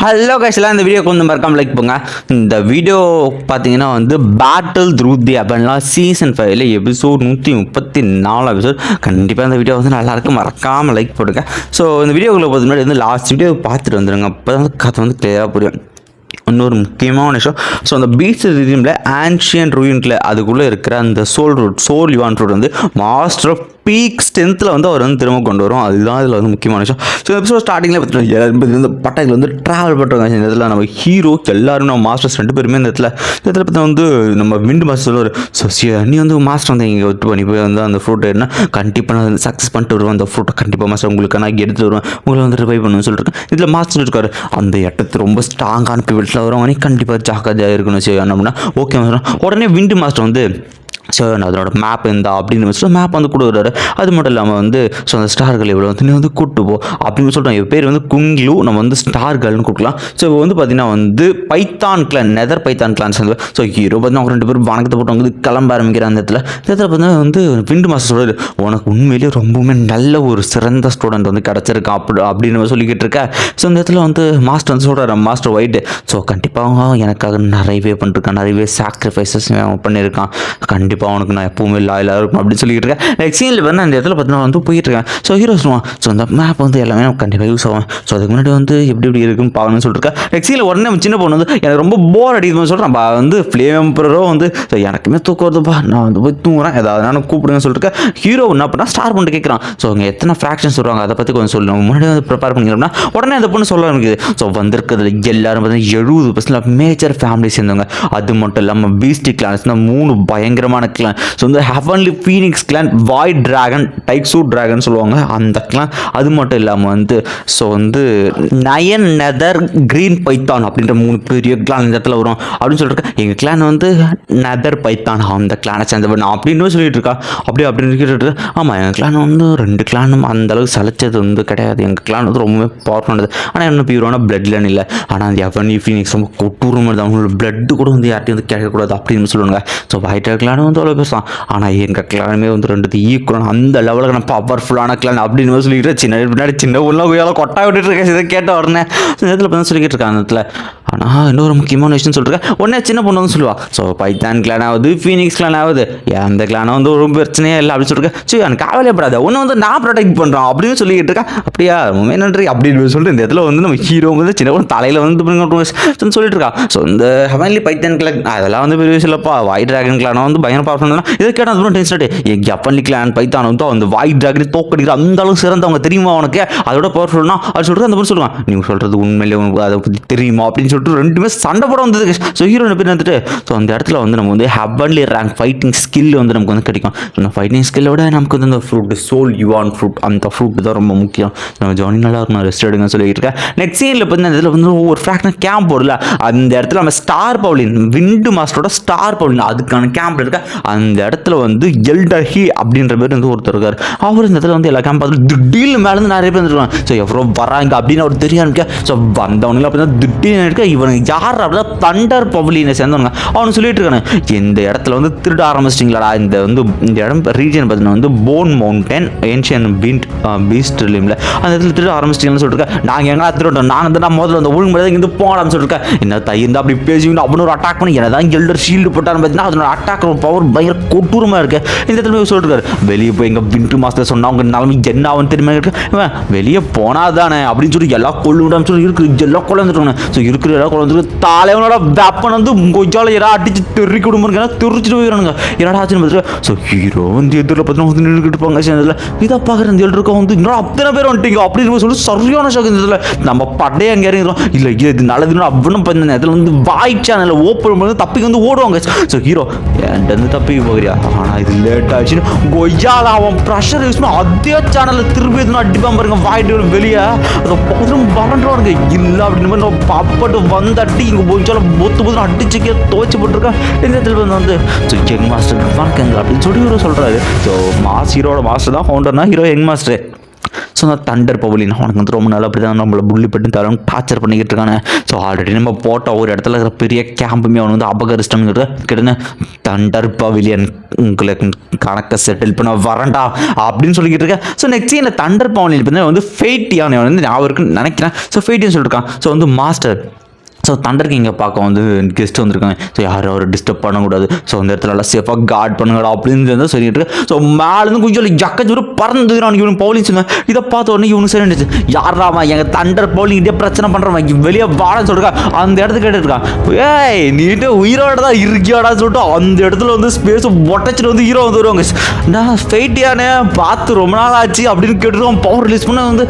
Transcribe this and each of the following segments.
Hello கைஸ்லாம் இந்த video கொஞ்சம் மறக்காம லைக் போங்க. இந்த வீடியோ பார்த்தீங்கன்னா வந்து பேட்டில் த்ரூதி அப்படின்லாம் சீசன் ஃபைவ்ல எபிசோட் நூற்றி முப்பத்தி நாலு எபிசோட் கண்டிப்பாக இந்த வீடியோ வந்து நல்லாயிருக்கு மறக்காமல் லைக் போடுங்க. ஸோ இந்த வீடியோக்குள்ளே பார்த்து முன்னாடி வந்து லாஸ்ட் வீடியோ பார்த்துட்டு வந்துடுங்க அப்போ தான் கதை வந்து கிளியராக புரியும். இன்னொரு முக்கியமான விஷயம். ஸோ அந்த பீச் ரீதியில் ஆன்ஷியன் ரூயின்ல அதுக்குள்ளே இருக்கிற அந்த soul root soul Yuan root வந்து மாஸ்டர் ஆஃப் பீக் ஸ்ட்ரென்த்தில் வந்து அவர் வந்து திரும்ப கொண்டு வரும். அதுதான் இதில் வந்து முக்கியமான விஷயம். ஸோ எபிசோட் ஸ்டார்டிங்கில் பார்த்தீங்கன்னா வந்து பட்டாக்கில் வந்து ட்ராவல் பண்ணுறாங்க இந்த இடத்துல நம்ம ஹீரோ எல்லாரும் நம்ம மாஸ்டர்ஸ் ரெண்டு பேருமே இந்த இடத்துல இந்த இடத்துல பார்த்தா வந்து நம்ம விண்டு மாஸ்டர் ஒரு சோசிய நீ வந்து மாஸ்டர் வந்து இங்கே ஒத்து பண்ணி போய் வந்து அந்த ஃப்ரூட் என்ன கண்டிப்பாக நான் சக்ஸஸ் பண்ணிட்டு வருவேன். அந்த ஃப்ரூட்டை கண்டிப்பாக மாஸ்டர் உங்களுக்கு நான் எடுத்து வருவேன். உங்களை வந்து ரிவைவ் பண்ணுவேன் சொல்லிருக்கேன் இதில் மாஸ்டர் இருக்காரு. அந்த இடத்து ரொம்ப ஸ்ட்ராங்கான பிவிட்டில் வரவங்க கண்டிப்பாக ஜாக்கிரதையாக இருக்கணும் செய்யணும் அப்படின்னா ஓகே மாஸ்டர் உடனே விண்டு மாஸ்டர் வந்து ஸோ அதனோட மேப் இருந்தா அப்படின்னு வச்சுட்டு மேப் வந்து கொடுக்குறாரு. அது மட்டும் இல்லாமல் வந்து ஸோ அந்த ஸ்டார்கள் இவ்வளோ வந்து நீ வந்து கூட்டு போ அப்படின்னு சொல்கிறோம் இவ பேர் வந்து குங்லு நம்ம வந்து ஸ்டார்கள்னு கொடுக்கலாம். ஸோ இப்போ வந்து பார்த்தீங்கன்னா வந்து python clan nether python clan சேர்ந்து ஸோ ஹீரோ பார்த்தீங்கன்னா அவங்க ரெண்டு பேரும் வணக்கத்தை போட்டு வந்து கிளம்ப ஆரம்பிக்கிற அந்த இடத்துல. இந்த இடத்துல பார்த்தீங்கன்னா வந்து விண்டு மாஸ்டர் சொல்றாரு உனக்கு உண்மையிலேயே ரொம்பவுமே நல்ல ஒரு சிறந்த ஸ்டூடெண்ட் வந்து கிடச்சிருக்கா அப்படி அப்படின்னு சொல்லிக்கிட்டு இருக்க. ஸோ இந்த இடத்துல வந்து மாஸ்டர் வந்து சொல்கிறாரு மாஸ்டர் ஒயிட்டு ஸோ கண்டிப்பாக எனக்காக நிறையவே பண்ணிருக்கான். நிறையவே சாக்ரிஃபைசஸ் பண்ணியிருக்கான் கண்டிப்பாக அவனுக்கு நான் எப்பவுமே லாயலாக இருக்கும் அப்படின்னு சொல்லிட்டு இருக்கேன். நெக்ஸ்ட் சீனில் வந்து அந்த இடத்துல பார்த்தீங்கன்னா வந்து போயிட்டு இருக்கேன் ஸோ ஹீரோ சொல்லுவான் ஸோ அந்த மேப் வந்து எல்லாமே நமக்கு கண்டிப்பாக யூஸ் ஆகும். ஸோ அதுக்கு முன்னாடி வந்து எப்படி எப்படி இருக்குன்னு பார்க்கணும்னு சொல்லிட்டு இருக்கேன். நெக்ஸ்ட் சீனில் உடனே சின்ன பொண்ணு வந்து எனக்கு ரொம்ப போர் அடிக்குதுன்னு சொல்கிறேன் நான் வந்து ஃப்ளேம் ப்ரோ வந்து ஸோ எனக்குமே தூக்கம் வருதுப்பா. நான் வந்து போய் தூங்குறேன். ஏதாவது நான் கூப்பிடுங்கன்னு சொல்லிட்டு இருக்கேன். ஹீரோ என்ன அப்படின்னா ஸ்டார் பண்ணிட்டு கேட்குறான் ஸோ அங்கே எத்தனை ஃப்ராக்ஷன் சொல்கிறாங்க அதை பற்றி கொஞ்சம் சொல்லணும் முன்னாடி வந்து ப்ரிப்பேர் பண்ணிக்கிறோம்னா உடனே அந்த பொண்ணு சொல்ல இருக்குது ஸோ வந்திருக்கிறதுல எல்லாரும் பார்த்தீங்கன்னா எழுபது பர்சன்ட் மேஜர் ஃபேமிலி சேர்ந்தவங்க. அது மட்டும் இல்லாமல் பீஸ்டி கிளான்ஸ்னால் மூணு பயங்கரமான கிளான் ஸோ வந்து heavenly phoenix clan void dragon Taixu dragon சொல்லுவாங்க அந்த கிளான் அது மட்டும் இல்லாமல் வந்து ஸோ வந்து நயன் நெதர் க்ரீன் பைத்தான் அப்படின்ற மூணு பெரிய கிளான் இந்த இடத்துல வரும். அப்படின்னு சொல்லிட்டு எங்கள் கிளான் வந்து நெதர் பைத்தான் அந்த கிளானை சேர்ந்தவன் அப்படின்னு சொல்லிட்டு இருக்கா. அப்படியே அப்படின்னு இருக்கிட்டு ஆமாம் எங்கள் கிளான் வந்து ரெண்டு கிளானும் அந்த அளவுக்கு சலைச்சது வந்து கிடையாது. எங்கள் கிளான் வந்து ரொம்பவே பவர்ஃபுல்லானது ஆனால் என்ன பியூரான பிளட்லன்னு இல்லை. ஆனால் அந்த எவன் ஃபீனிக்ஸ் ரொம்ப கொட்டூரமாக வருது அவங்களோட பிளட்டு கூட வந்து யார்ட்டையும் வந்து கிடைக்கக்கூடாது அப்படின்னு சொல்லுவாங்க ஸோ ஒயிட் கிளான் வந்து அவ்வளோ பேசுவான் ஆனால் எங்கள் கிளானுமே வந்து ரெண்டு ஈக்குவலான அந்த லெவலுக்கு நான் பவர்ஃபுல்லான கிளான் அப்படின்னு சொல்லிட்டு சின்ன பின்னாடி சின்ன உள்ள போய் கொட்டா விட்டுட்டு இருக்கேன் இதை கேட்ட உடனே. இந்த இடத்துல இப்போ சொல்லிக்கிட்டு இருக்காங்க அந்த இடத்துல. ஆனால் இன்னொரு முக்கியமான விஷயம் சொல்லிருக்கேன் உடனே சின்ன பொண்ணு வந்து சொல்லுவா ஸோ பைத்தான் கிளான் ஆகுது ஃபீனிக்ஸ் கிளான் ஆகுது அந்த கிளானை வந்து ஒரு பிரச்சனையே இல்லை அப்படின்னு சொல்லிருக்கேன் சரி எனக்கு கவலைப்படாத ஒன்று வந்து நான் ப்ரொடெக்ட் பண்ணுறோம் அப்படின்னு சொல்லிக்கிட்டு இருக்கேன் அப்படியா? ரொம்ப நன்றி அப்படின்னு சொல்லிட்டு இந்த இடத்துல வந்து நம்ம ஹீரோ வந்து சின்ன பொண்ணு தலையில் வந்து பண்ணி சொல்லிட்டு இருக்கா. ஸோ இந்த ஹெவன்லி பைத்தான் கிளான் அதெல்லாம் வந்து பெரிய விஷயம் இல்லைப்பா. ஒயிட் ட்ராகன் கிளான் வந்து பயங்கர பவர்ஃபுல் இதை கேட்டால் அது டென்ஷன் என் ஜப்பன்லி கிளான் பைத்தான் வந்து அந்த வாய் டிராகனை தோக்கடிக்கிற அந்த அளவுக்கு சிறந்தவங்க தெரியுமா உனக்கு? அதோட பவர்ஃபுல்னா அது சொல்கிறது அந்த பொண்ணு சொல்லுவான். நீங்கள் சொல்கிறது உண்மையிலே உனக்கு அதை பற்றி தெரியுமா அப்படின்னு சொல்லிட்டு ரெண்டுமே சண்டை போட வந்தது. ஸோ ஹீரோ பேர் வந்துட்டு ஸோ அந்த இடத்துல வந்து நம்ம வந்து ஹெவன்லி ரேங்க் ஃபைட்டிங் ஸ்கில் வந்து நமக்கு வந்து கிடைக்கும். அந்த ஃபைட்டிங் ஸ்கில்லை விட நமக்கு வந்து அந்த ஃப்ரூட் சோல் யுவான் ஃப்ரூட் அந்த ஃப்ரூட் தான் ரொம்ப முக்கியம். நம்ம ஜானி நல்லா இருக்கும் ரெஸ்ட் எடுங்கன்னு சொல்லிட்டு இருக்கேன். நெக்ஸ்ட் சீனில் வந்து அந்த இதில் வந்து ஒரு ஃப்ராக்ஷன் கேம்ப் போடல. அந்த இடத்துல நம்ம ஸ்டார் பவுலின் விண்டு மாஸ்டரோட ஸ்டார் பவுலின் அதுக்கான கேம்ப் இருக்க அந்த இடத்துல வந்து எல்டஹி அப்படின்ற பேர் வந்து ஒருத்தர் இருக்கார். அவர் இந்த இடத்துல வந்து எல்லா கேம்ப் பார்த்து திடீர்னு மேலேருந்து நிறைய பேர் வந்துருக்காங்க ஸோ எவ்வளோ வராங்க? அப்படின்னு அவர் தெரிய ஆரம்பிக்க ஸோ வந்தவனுங்க அப்படின்னா திடீர்னு இருக்க இவனுக்கு யார் அப்படின்னா தண்டர் பவுலினை சேர்ந்தவனுங்க? அவனு சொல்லிட்டு இருக்கானு. இந்த இடத்துல வந்து திருட ஆரம்பிச்சிட்டிங்களாடா. இந்த வந்து இந்த இடம் ரீஜன் பார்த்தீங்கன்னா வந்து போன் மவுண்டன் ஏன்ஷியன் பீண்ட் பீஸ்ட் லிமில் அந்த இடத்துல திருட ஆரம்பிச்சிட்டிங்கன்னு சொல்லிட்டு நாங்கள் எங்கே திருட்டோம் நாங்கள் தான் முதல்ல அந்த ஒழுங்கு மாதிரி இங்கே போகலாம்னு சொல்லிட்டு என்ன தையிருந்தா அப்படி பேசிக்கணும் அப்படின்னு ஒரு அட்டாக் பண்ணி என்ன தான் எல்டர் ஷீல்டு போட்டான்னு பார்த்தீங்கன்னா அதனோட அட்டாக் பவர் பயங்கர கொட்டூரமாக இருக்கு. இந்த இடத்துல போய் சொல்லிட்டு வெளியே போய் எங்கள் வின்ட்ரு மாஸ்டர் சொன்னால் அவங்க நிலைமை என்ன ஆகும் தெரியுமா? இருக்கு இவன் வெளியே போனால் தானே அப்படின்னு சொல்லி எல்லா கொள்ளு விடாம சொல்லி இருக்கு எல்லாம் கொள்ள ஸோ இருக்கிற எல்லாம் கொள்ள வந்து தலைவனோட வெப்பன் வந்து கொய்யால யாரா அடிச்சு தெறி குடும்பம் தெரிச்சுட்டு போயிடறானுங்க. என்னடா ஆச்சுன்னு பார்த்துட்டு ஸோ ஹீரோ வந்து எதிரில் பார்த்தீங்கன்னா வந்து நின்றுட்டு போங்க சேர்ந்ததில் இதை பார்க்குற இந்த இருக்கா வந்து இன்னும் அத்தனை பேர் வந்துட்டீங்க? அப்படின்னு சொல்லி சரியான ஷாக் இந்த இதில் நம்ம படையை அங்கே இறங்கிடும் இல்லை இது நல்லதுன்னு அப்படின்னு பண்ண இதில் வந்து வாய் சேனலில் ஓப்பன் பண்ணி தப்பிக்கு வந்து ஓடுவாங்க. ஸோ ஹீரோ என்கிட்ட இருந்து தப்பிக்க போகிறியா ஆனால் இது லேட் ஆச்சுன்னு கொய்யால அவன் ப்ரெஷர் யூஸ் பண்ணி அதே சேனலில் திருப்பி எதுனா அடிப்பான் பாருங்க வாயிட்டு வெளியே அதை பார்த்துட்டு வளண்டுவாருங்க இல்லை அப்படின்னு மாதிரி நம்ம பாப்பாட்டு வந்து அடி இங்கே போயிச்சால பொத்து பொத்து அடிச்சுக்கே துவைச்சு போட்டிருக்கேன் இந்த இடத்துல வந்து வந்து ஸோ யங் மாஸ்டர் வணக்கங்க அப்படின்னு சொல்லி ஒரு சொல்கிறாரு ஸோ மாஸ் ஹீரோட மாஸ்டர் தான் ஃபவுண்டர்னா ஹீரோ யங் மாஸ்டர் ஸோ அந்த தண்டர் பவுலின் அவனுக்கு வந்து ரொம்ப நாள் அப்படி தான் நம்மளை புள்ளி பட்டு தரம் டார்ச்சர் பண்ணிக்கிட்டு இருக்கானே. ஸோ ஆல்ரெடி நம்ம போட்ட ஒரு இடத்துல இருக்கிற பெரிய கேம்புமே அவன் வந்து அபகரிச்சிட்டான்னு கிட்டன தண்டர் பவிலியன் உங்களுக்கு கணக்கை செட்டில் பண்ண வரண்டா அப்படின்னு சொல்லிக்கிட்டு இருக்கேன். ஸோ நெக்ஸ்ட் இந்த தண்டர் பவுலியன் வந்து ஃபெய்ட்டியான வந்து நான் நினைக்கிறேன். ஸோ ஃபெய்ட்டின்னு சொல்லியிருக்கான் ஸோ வந்து மாஸ்டர் ஸோ தண்டருக்கு இங்கே பார்க்க வந்து கெஸ்ட் வந்திருக்காங்க. ஸோ யாரும் அவரை டிஸ்டர்ப் பண்ணக்கூடாது. ஸோ அந்த இடத்துல நல்லா சேஃபாக கார்ட் பண்ணுங்கடா அப்படின்னு வந்து சொல்லிட்டு இருக்கு. ஸோ மேலேருந்து கொஞ்சம் ஜக்கச்சூர் பறந்து இவனு பவுலிங் சொன்னேன் இதை பார்த்த உடனே இவனு சரி இருந்துச்சு யாராமா எங்கள் தண்டர் பவுலிங் இதே பிரச்சனை பண்ணுறவன் வெளியே வாடன்னு சொல்லிருக்கா அந்த இடத்துக்கு கேட்டுருக்கான் ஏய் நீட்டு உயிரோட தான் இருக்கியாடா சொல்லிட்டு அந்த இடத்துல வந்து ஸ்பேஸ் ஒட்டச்சிட்டு வந்து ஹீரோ வந்து வருவாங்க. நான் ஃபெயிட்டியானே பார்த்து ரொம்ப நாள் ஆச்சு அப்படின்னு கேட்டுருக்கோம் பவர் ரிலீஸ் பண்ண வந்து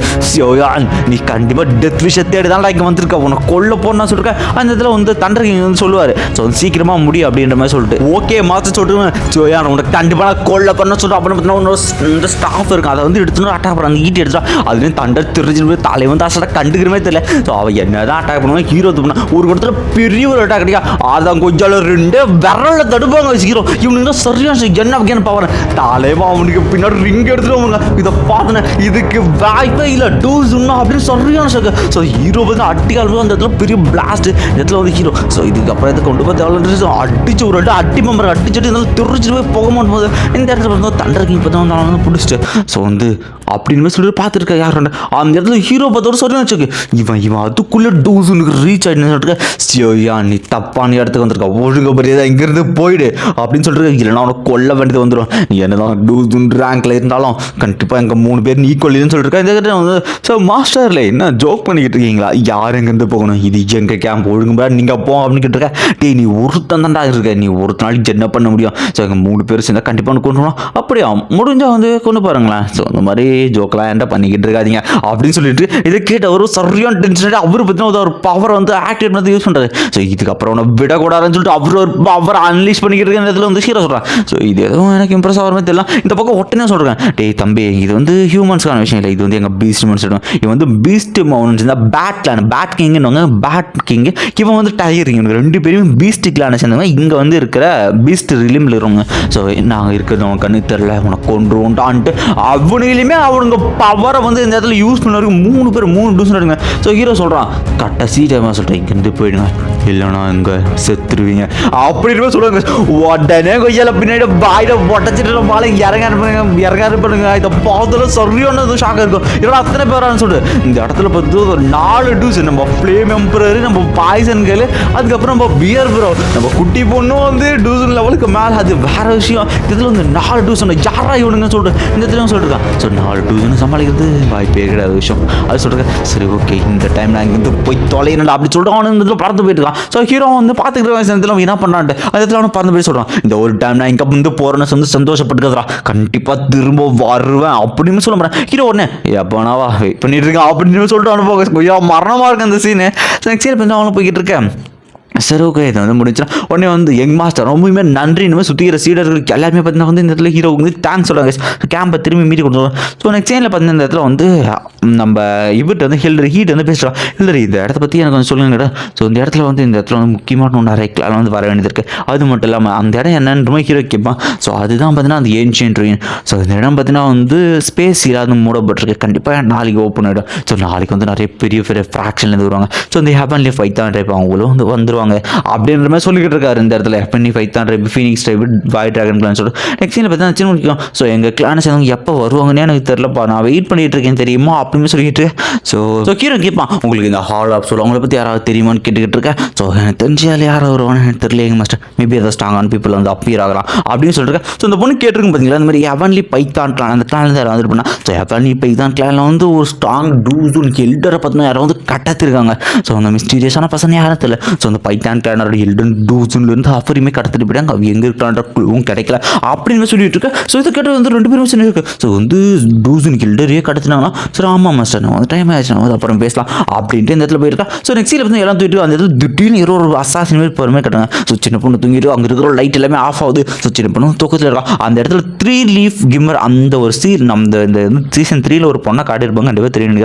நீ கண்டிப்பாக டெத் விஷயம் தேடி தான் இங்கே வந்திருக்க. உன்னை கொல்ல போனா சொல்லிருக்க அந்த இடத்துல வந்து தண்டர் கிங் வந்து சொல்லுவார். ஸோ சீக்கிரமாக முடியும் அப்படின்ற மாதிரி சொல்லிட்டு. ஓகே மாற்ற சொல்லிட்டு யார் உனக்கு கண்டிப்பாக கொள்ள பண்ண சொல்லிட்டு அப்புறம் பார்த்தீங்கன்னா இன்னொரு இந்த ஸ்டாஃப் இருக்கும் அதை வந்து எடுத்துன்னு அட்டாக் பண்ணுறாங்க ஈட்டி எடுத்துட்டா அதுலேயும் தண்டர் தெரிஞ்சு போய் தலை வந்து அசடாக கண்டுக்கிறமே தெரியல. ஸோ அவள் என்ன தான் அட்டாக் பண்ணுவாங்க ஹீரோ பண்ணா. ஒரு இடத்துல பெரிய ஒரு அட்டாக் கிடைக்கா அதான் கொஞ்சம் ரெண்டு விரல்ல தடுப்பாங்க ஹீரோ இவனுக்கு சரியான என்ன வகையான பவர் தலைவன் அவனுக்கு பின்னாடி ரிங் எடுத்துட்டு இதை பார்த்தேன் இதுக்கு வாய்ப்பே இல்லை. டூஸ் இன்னும் அப்படின்னு சரியான ஷாக்கு ஸோ ஹீரோ வந்து அட்டிக்கால் அந்த இடத்துல பெரிய லாஸ்ட்டு இடத்துல வந்து ஹீரோ ஸோ இதுக்கப்புறம் இதை கொண்டு போய் தேவை அடிச்சு ஒரு அடி அடி மெம்பர் அடிச்சுட்டு இருந்தாலும் தெரிஞ்சுட்டு போய் போக மாட்டோம் போது இந்த இடத்துல வந்து தண்டர் இப்போ தான் வந்து பிடிச்சிட்டு ஸோ வந்து அப்படின்னு சொல்லிட்டு பார்த்துருக்கா யார் அந்த இடத்துல ஹீரோ பார்த்தோட சொல்லி வச்சுக்கு இவன் இவன் அதுக்குள்ளே டூஸுனுக்கு ரீச் ஆகிட்டு சொல்லிட்டு சியோயா நீ தப்பான இடத்துக்கு வந்திருக்கா ஒழுங்க பெரியதா இங்கேருந்து போயிடு அப்படின்னு சொல்லிட்டு இல்லைனா அவனை கொல்ல வேண்டியது வந்துடும் நீ என்னதான் டூஸுன் ரேங்க்ல இருந்தாலும் கண்டிப்பாக எங்கள் மூணு பேர் நீ கொல்லின்னு சொல்லிட்டு இந்த கிட்ட வந்து ஸோ மாஸ்டர்ல என்ன ஜோக் பண்ணிக்கிட்டு இருக்கீங்களா யார் எங்கேருந்து போகணும் இது எங்கே கேம்ப் ஒழுங்கு நீங்கள் போ அப்படின்னு கேட்டிருக்க டே நீ ஒருத்தன் தான்டா இருக்க. நீ ஒரு நாளைக்கு என்ன பண்ண முடியும்? ஸோ எங்கள் மூணு பேர் சேர்ந்தால் கண்டிப்பாக கொண்டு வரணும் அப்படியா? முடிஞ்சால் வந்து கொண்டு பாருங்களேன் ஸோ அந்த மாதிரி ஜோக்கெலாம் என்ன பண்ணிக்கிட்டு இருக்காதீங்க. அப்படின்னு சொல்லிட்டு இதை கேட்ட ஒரு சரியான டென்ஷன் அவர் பார்த்தீங்கன்னா ஒரு பவர் வந்து ஆக்டிவேட் வந்து யூஸ் பண்ணுறது ஸோ இதுக்கப்புறம் அவனை விடக்கூடாதுன்னு சொல்லிட்டு அவர் ஒரு பவர் அன்லீஸ் பண்ணிக்கிட்டு இருக்க இடத்துல வந்து ஹீரோ சொல்கிறான் ஸோ இது எதுவும் எனக்கு இம்ப்ரெஸ் ஆகிற மாதிரி தெரியல. இந்த பக்கம் ஒட்டனே சொல்கிறேன் டேய் தம்பி இது வந்து ஹியூமன்ஸ்க்கான விஷயம் இல்லை. இது வந்து எங்கள் பீஸ்ட் மவுன்ஸ் இது வந்து பீஸ்ட் மவுன்ஸ் இந்த பேட் கிளான் பேட் கிங்னு பேட் கிங் இவன் வந்து டயரிங் இவனுக்கு ரெண்டு பேரும் பீஸ்ட் சேர்ந்தவங்க இங்கே வந்து இருக்கிற பீஸ்ட் ரிலிமில் இருவங்க ஸோ நாங்கள் இருக்கிறது அவன் கண்ணு தெரில அவனை கொண்டுருவோன்ட்டான்ட்டு அவனுலையுமே அவனுங்க பவரை வந்து இந்த இடத்துல யூஸ் பண்ண மூணு பேர் மூணு டூஸ் ஸோ ஹீரோ சொல்கிறான் கடைசி டைமாக சொல்கிறேன் இங்கேருந்து போயிடுங்க. இல்லைனா இங்கே செத்துருவீங்க. அப்படின்னு சொல்லுவாங்க. உடனே கொய்யால பின்னாடி பாயில உடச்சிட்டு மாலை இறங்க அனுப்புங்க இறங்க அனுப்புங்க இதை பார்த்தாலும் சரியான ஷாக் இருக்கும். இதோட அத்தனை பேரான்னு சொல்லிட்டு. இந்த இடத்துல பார்த்து ஒரு நாலு டூஸ் நம்ம ப்ளே எம்பரரி நம்ம பாய்சன் கேளு அதுக்கப்புறம் நம்ம பியர் ப்ரோ நம்ம குட்டி பொண்ணும் வந்து டூசன் லெவலுக்கு மேலே. அது வேற விஷயம். இதில் வந்து நாலு டூஸ் யாரா இவனுங்க சொல்லிட்டு இந்த இடத்துல சொல்லிருக்கான் ஸோ நாலு டூஸ்னு சமாளிக்கிறது வாய்ப்பே கிடையாது. விஷயம் அது சொல்கிறேன் சரி ஓகே இந்த டைம் நான் இங்கே போய் தொலைனடா அப்படி சொல்லிட்டு அவனு இந்த இடத்துல பறந்து போயிட்டு இருக்கான் ஸோ ஹீரோ வந்து பார்த்துக்கிற நேரத்தில் அவன் என்ன பண்ணான்ட்டு அந்த இடத்துல அவனை பறந்து போய் சொல்கிறான் இந்த ஒரு டைம் நான் இங்கே வந்து போகிறேன்னு வந்து சந்தோஷப்பட்டுக்கிறா கண்டிப்பாக திரும்ப வருவேன் அப்படின்னு சொல்ல மாட்டேன். ஹீரோ உடனே எப்போனாவா வெயிட் பண்ணிட்டு இருக்கேன் அப்படின்னு சொல்லிட்டு அவனு போக ஐயோ மரணமாக இருக்கு அந்த சீனு நெக்ஸ்ட் சீன் வந்து அவனை போய்கிட்டு இருக்கேன். சரி ஓகே இதை வந்து முடிஞ்சுனா உடனே வந்து எங் மாஸ்டர் ரொம்பவுமே நன்றி இனிமேல் சுற்றிக்கிற சீடர்களுக்கு எல்லாருமே பார்த்தீங்கன்னா வந்து இந்த இடத்துல ஹீரோ வந்து தேங்க்ஸ் சொல்லுவாங்க. கேம்பை திரும்பி மீறி கொண்டு ஸோ நெக்ஸ்ட் சேனில் பார்த்தீங்கன்னா இந்த இடத்துல வந்து நம்ம இவர்கிட்ட வந்து ஹில்லரி ஹீட் வந்து பேசுகிறோம் ஹில்லரி இந்த இடத்த பற்றி எனக்கு கொஞ்சம் சொல்லுங்க ஸோ இந்த இடத்துல வந்து இந்த இடத்துல வந்து முக்கியமான ஒன்று நிறைய வந்து வர வேண்டியது இருக்குது அது மட்டும் இல்லாமல் அந்த இடம் என்னன்ற ஹீரோ கேட்பான் ஸோ அதுதான் பார்த்தீங்கன்னா அந்த ஏன்ஷியன்ட் ரூயின் ஸோ இந்த இடம் பார்த்தீங்கன்னா வந்து ஸ்பேஸ் இல்லாத மூடப்பட்டிருக்கு. கண்டிப்பாக நாளைக்கு ஓப்பன் ஆகிடும் ஸோ நாளைக்கு வந்து நிறைய பெரிய பெரிய ஃப்ராக்ஷன்லேருந்து வருவாங்க. ஸோ இந்த ஹேப்பன்லி ஃபைட் தான் டைப் அவங்களும் வந்து பண்ணுவாங்க அப்படின்ற மாதிரி சொல்லிக்கிட்டு இருக்காரு இந்த இடத்துல. ஹேப்பன்லி ஃபைத்தான் தான் phoenix tribe void dragon clan சொல்லிட்டு. நெக்ஸ்ட் சீனில் பார்த்தீங்கன்னா சின்ன முடிக்கும் ஸோ எங்கள் கிளானை சேர்ந்தவங்க எப்போ வருவாங்கன்னே எனக்கு தெரியலப்பா நான் வெயிட் பண்ணிட்டு இருக்கேன் தெரியுமா? அப்படின்னு சொல்லிட்டு. ஸோ ஸோ கீரோ கேட்பான் உங்களுக்கு இந்த ஹால் ஆஃப் சொல்ல அவங்கள பற்றி யாராவது தெரியுமான்னு கேட்டுக்கிட்டு இருக்கேன் ஸோ எனக்கு தெரிஞ்சால் யாராவது வருவான்னு எனக்கு தெரியல எங்கள் மாஸ்டர் மேபி ஏதாவது ஸ்ட்ராங்கான பீப்புள் வந்து அப்பியர் ஆகலாம். அப்படின்னு சொல்லிட்டு ஸோ இந்த பொண்ணு கேட்டிருக்கு பார்த்தீங்களா இந்த மாதிரி எவன்லி பைத்தான் கிளான் அந்த கிளான் யாராவது வந்துட்டு பண்ணா ஸோ எவன்லி பைத்தான் கிளானில் வந்து ஒரு ஸ்ட்ராங் டூ எல்டரை பார்த்தீங்கன்னா யாரும் வந்து கட்டத்திருக்காங்க. ஸோ அந்த மிஸ்டீரியஸான பசங்க யாரும் தெரியல. ஸோ அந்த பை கிளானோட எல்டன் டூஸுன்லேருந்து அஃபரியுமே கடத்திட்டு போயிட்டாங்க அவ எங்கே இருக்கான்ற குழுவும் கிடைக்கல. அப்படின்னு சொல்லிட்டு இருக்கேன் ஸோ இதை கேட்டு வந்து ரெண்டு பேரும் சொல்லியிருக்கு ஸோ வந்து டூசன் எல்டரையே கடத்தினாங்கன்னா சரி ஆமாம் மாஸ்டர் நான் வந்து டைம் ஆயிடுச்சு. நம்ம வந்து அப்புறம் பேசலாம். அப்படின்ட்டு இந்த இடத்துல போயிருக்கா. ஸோ நெக்ஸ்ட் வந்து எல்லாம் தூக்கிட்டு அந்த இடத்துல திடீர்னு ஒரு ஒரு அசாசின் மாதிரி பொறுமையாக கட்டுறாங்க. ஸோ சின்ன பொண்ணு தூங்கிட்டு அங்கே இருக்கிற லைட் எல்லாமே ஆஃப் ஆகுது. ஸோ சின்ன பொண்ணு தூக்கத்தில் இருக்கா. அந்த இடத்துல த்ரீ லீஃப் கிம்மர் அந்த ஒரு சீல் நம்ம இந்த சீசன் த்ரீல ஒரு பொண்ணை காட்டியிருப்பாங்க கண்டிப்பாக தெரியும்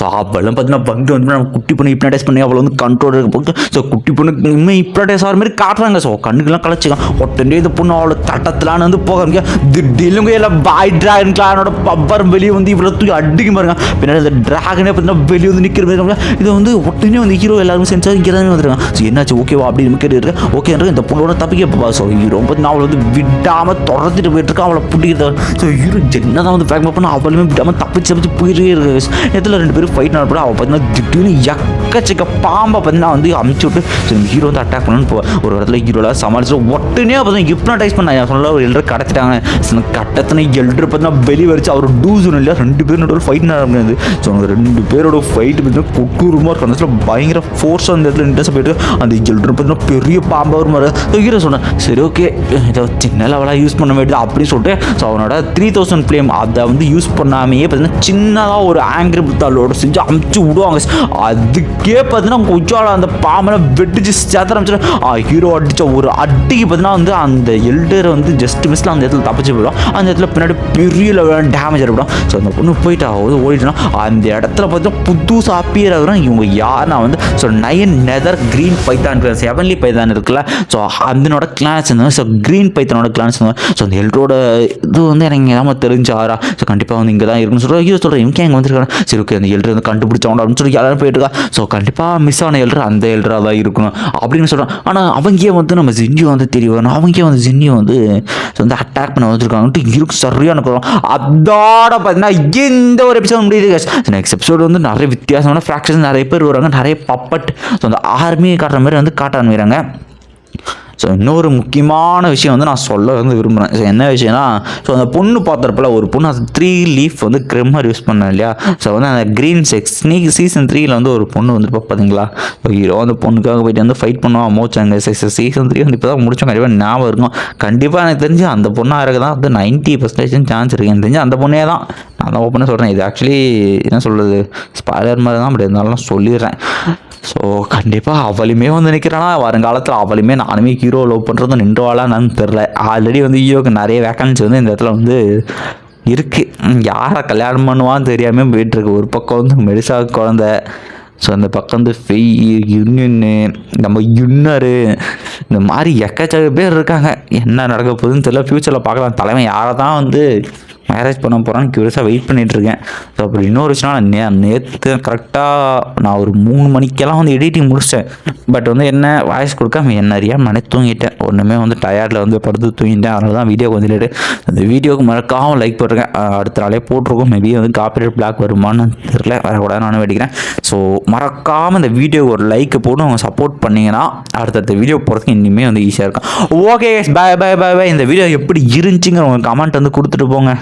ஸோ அப்பெல்லாம் பார்த்தீங்கன்னா வந்து வந்து நம்ம குட்டி பொண்ணு ஹிப்னடைஸ் பண்ணி அவ்வளோ வந்து கண்ட்ரோல் இருக்க போட்டு ஸோ குட்டி பொண்ணு இனிமேல் இப்படியே சார் மாதிரி காட்டுறாங்க. ஸோ கண்ணுக்கெல்லாம் கலைச்சிக்கலாம் ஒட்டனே இந்த பொண்ணு அவ்வளோ தட்டத்திலான்னு வந்து போக திடீர்னு எல்லாம் பாய் டிராகன் கிளானோட பப்பர் வெளியே வந்து இவ்வளோ தூக்கி அடிக்க பாருங்க. பின்னாடி இந்த டிராகனே பார்த்தீங்கன்னா வெளியே வந்து நிற்கிற மாதிரி இது வந்து உடனே வந்து ஹீரோ எல்லாருமே செஞ்சால் இங்கே தான் வந்துருக்காங்க. ஸோ என்னாச்சு? ஓகேவா அப்படின்னு கேட்டு ஓகே இந்த பொண்ணோட தப்பிக்க போவா ஸோ ஹீரோ பார்த்தீங்கன்னா அவளை வந்து விடாமல் தொடர்ந்துட்டு போயிட்டு இருக்கா அவளை பிடிக்கிறது. ஸோ ஹீரோ என்ன தான் வந்து பேக் பண்ண அவளுமே விடாமல் தப்பிச்சு தப்பிச்சு போயிட்டே இருக்கு. இதில் ரெண்டு பேரும் ஃபைட் நடப்பட அவள் பார்த்தீங்கன்னா திடீர்னு எக்கச்சக்க பாம்பை பார்த்தீங்கன்னா வந்து அமுச்சு விட்டு ஹீரோ வந்து அட்டாக் பண்ணணும்னு ஒரு இடத்துல ஹீரோல சமாளிச்சு உடனே பார்த்தீங்கன்னா ஹிப்னடைஸ் பண்ண. சொல்ல ஒரு எல்டர் கிடச்சிட்டாங்க கட்டத்தின எல்டர் பார்த்தீங்கன்னா வெளிவரிச்சு அவர் டூஸ் இல்லையா ரெண்டு பேரும் நடுவில் ஃபைட் நடந்தது ஸோ அந்த ரெண்டு பேரோட ஃபைட் பார்த்தீங்கன்னா கொட்டூரமாக இருக்கும். அந்த இடத்துல பயங்கர ஃபோர்ஸ் அந்த இடத்துல இன்ட்ரெஸ்ட் போயிட்டு அந்த எல்டர் பார்த்தீங்கன்னா பெரிய பாம்பாக ஒரு மாதிரி. ஸோ ஹீரோ சொன்னேன் சரி ஓகே இதை சின்ன லெவலாக யூஸ் பண்ண வேண்டியது. அப்படின்னு சொல்லிட்டு ஸோ அவனோட த்ரீ தௌசண்ட் ஃப்ளேம் அதை வந்து யூஸ் பண்ணாமையே பார்த்தீங்கன்னா சின்னதாக ஒரு ஆங்கிரி புத்தாலோட செஞ்சு அமுச்சு விடுவாங்க. அதுக்கே பார்த்தீங்கன்னா கொஞ்சம் அந்த பாம்பனை வெட்டிச்சு சேத்திர ஆரம்பிச்சிடும் ஹீரோ அடித்த ஒரு அடிக்கு பார்த்தீங்கன்னா வந்து அந்த எல்டர் வந்து ஜஸ்ட் மிஸ்ல அந்த இடத்துல தப்பிச்சு போயிடும். அந்த இடத்துல பின்னாடி பெரிய லெவலான டேமேஜ் ஏற்படும். ஸோ அந்த பொண்ணு போயிட்டா வந்து ஓடிட்டுனா அந்த இடத்துல பார்த்தீங்கன்னா புதுசாக அப்பியர் ஆகுறோம் இவங்க யாருன்னா வந்து so nine nether green python heavenly python இருக்குல்ல. ஸோ அதனோட கிளான்ஸ் இருந்தது ஸோ க்ரீன் பைத்தனோட கிளான்ஸ் இருந்தது ஸோ அந்த எல்டரோட இது வந்து எனக்கு ஏமா தெரிஞ்சாரா? ஸோ கண்டிப்பாக வந்து இங்கே தான் இருக்குன்னு சொல்கிறேன் ஐயோ சொல்கிறேன் இங்கே இங்கே வந்துருக்காங்க சரி ஓகே அந்த எல்டர் வந்து கண்டுபிடிச்சவங்க அப்படின்னு சொல்லி எல்லாரும் போயிட்டு இருக்கா. ஸோ கண்டிப்பாக மிஸ் ஆன எல்டர் அந்த எல்டராக தான் இருக்கணும். அப்படின்னு சொல்கிறான் ஆனால் அவங்க வந்து நம்ம ஜின்னியோ வந்து தெரிய வரணும். அவங்க வந்து ஜின்னியோ வந்து ஸோ வந்து அட்டாக் பண்ண வந்திருக்காங்கன்ட்டு இருக்கு சரியான குறம் அதோட பார்த்தீங்கன்னா இந்த ஒரு எபிசோட் முடியுது நெக்ஸ்ட் எபிசோடு வந்து நிறைய வித்தியாசமான ஃப்ராக்ஷன்ஸ் நிறைய பேர் வராங்க நிறைய பப்பட் ஸோ அந்த ஆர்மியை காட்டுற மாதிரி வந்து காட்ட ஆரம்பிக்கிறாங்க. ஸோ இன்னொரு முக்கியமான விஷயம் வந்து நான் சொல்ல வந்து விரும்புகிறேன் ஸோ என்ன விஷயம்னா ஸோ அந்த பொண்ணு பார்த்துறப்பல ஒரு பொண்ணு அது த்ரீ லீஃப் வந்து கிரெம்மர் யூஸ் பண்ணேன் இல்லையா? ஸோ வந்து அந்த க்ரீன் செக்ஸ் நீ சீசன் த்ரீயில் வந்து ஒரு பொண்ணு வந்து பார்த்தீங்களா ஹீரோ அந்த பொண்ணுக்காக போயிட்டு வந்து ஃபைட் பண்ணுவோம் மோச்சாங்க. சீசன் த்ரீ வந்து இப்போ தான் முடிச்சோம் கண்டிப்பாக ஞாபகம் இருக்கும். கண்டிப்பாக எனக்கு தெரிஞ்சு அந்த பொண்ணாக இருக்க தான் வந்து நைன்ட்டி பர்சன்டேஜ் சான்ஸ் இருக்கு. எனக்கு தெரிஞ்சு அந்த பொண்ணே தான். நான் தான் ஓப்பனாக சொல்கிறேன் இது ஆக்சுவலி என்ன சொல்கிறது ஸ்பாய்லர் மாதிரி தான் அப்படி இருந்தாலும் நான் சொல்லிடுறேன். ஸோ கண்டிப்பாக அவளுமே வந்து நிற்கிறானா வருங்காலத்தில் அவளுமே நானுமே ஹீரோ லவ் பண்ணுறது நின்றுவாளான்னு தெரில ஆல்ரெடி வந்து ஹீரோக்கு நிறைய வேக்கன்சி வந்து இந்த இடத்துல வந்து இருக்குது யாரை கல்யாணம் பண்ணுவான்னு தெரியாமல் போயிட்டுருக்கு. ஒரு பக்கம் வந்து மெடிசா குழந்த. ஸோ அந்த பக்கம் வந்து ஃபெய் யுன்னு நம்ம யுன்னரு இந்த மாதிரி எக்கச்சக்க பேர் இருக்காங்க. என்ன நடக்க போகுதுன்னு தெரியல. ஃப்யூச்சரில் பார்க்கலாம். தலைமை யாரை தான் வந்து மேரேஜ் பண்ண போகிறான்னு க்யூரியஸாக வெயிட் பண்ணிகிட்ருக்கேன் இருக்கேன். ஸோ அப்புறம் இன்னொரு விஷயம் நே நேற்று கரெக்டாக நான் ஒரு மூணு மணிக்கெல்லாம் வந்து எடிட்டிங் முடிச்சிட்டேன். பட் வந்து என்ன வாய்ஸ் கொடுக்காம என்ன அறியாமல் மனை தூங்கிட்டேன். ஒன்றுமே வந்து டயர்டில் வந்து படுத்து தூங்கிட்டேன். அதனால தான் வீடியோ கொஞ்சம் லேட்டு அந்த வீடியோக்கு மறக்காமல் லைக் போட்டிருக்கேன். அடுத்த நாளே போட்டிருக்கோம். மேபி வந்து காப்பிரைட் பிளாக் வருமான்னு தெரில வரக்கூடாது நானும் வெடிக்கிறேன் ஸோ மறக்காமல் இந்த வீடியோக்கு ஒரு லைக் போட்டு அவங்க சப்போர்ட் பண்ணிங்கன்னா அடுத்தடுத்த வீடியோ போகிறதுக்கு இனிமேல் வந்து ஈஸியாக இருக்கும். ஓகே பாய் பாய் பாய் பாய் இந்த வீடியோ எப்படி இருந்துச்சுங்கிற உங்கள் கமெண்ட் வந்து கொடுத்துட்டு போங்க.